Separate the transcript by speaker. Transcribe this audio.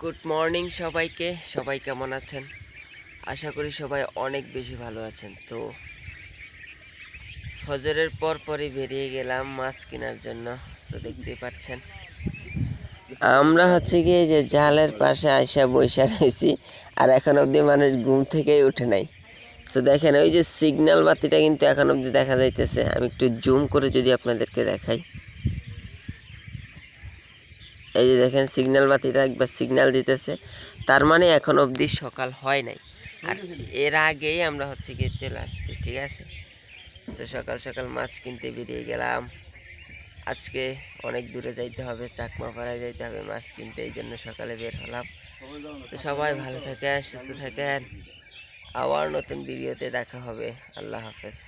Speaker 1: Good morning সবাইকে। সবাই কেমন আছেন? আশা করি সবাই অনেক বেশি ভালো আছেন। তো ফজরের পর পরই বেরিয়ে গেলাম মাছ কেনার জন্য। তো দেখতেই পাচ্ছেন। আমরা হচ্ছে কি যে জালের পাশে আইসা বৈশা রয়েছি। আর এখন অবধি মানুষ ঘুম থেকেই উঠে নাই। তো দেখেন, ওই যে সিগন্যাল বাতিটা কিন্তু এখন অবধি দেখা যাইতেছে। আমি একটু জুম করে যদি আপনাদেরকে দেখাই। এই যে দেখেন সিগন্যাল বাতিটা একবার সিগন্যাল দিতেছে। তার মানে এখন অবধি সকাল হয় নাই। আর এর আগেই আমরা হচ্ছে গিয়ে চলে আসছি, ঠিক আছে? তো সকাল সকাল মাছ কিনতে বেরিয়ে গেলাম। আজকে অনেক দূরে যাইতে হবে চাকমা চাকমাপাড়ায় যাইতে হবে মাছ কিনতে, এই জন্য সকালে বের হলাম। তো সবাই ভালো থাকেন, সুস্থ থাকেন। আবার নতুন ভিডিওতে দেখা হবে। আল্লাহ হাফেজ।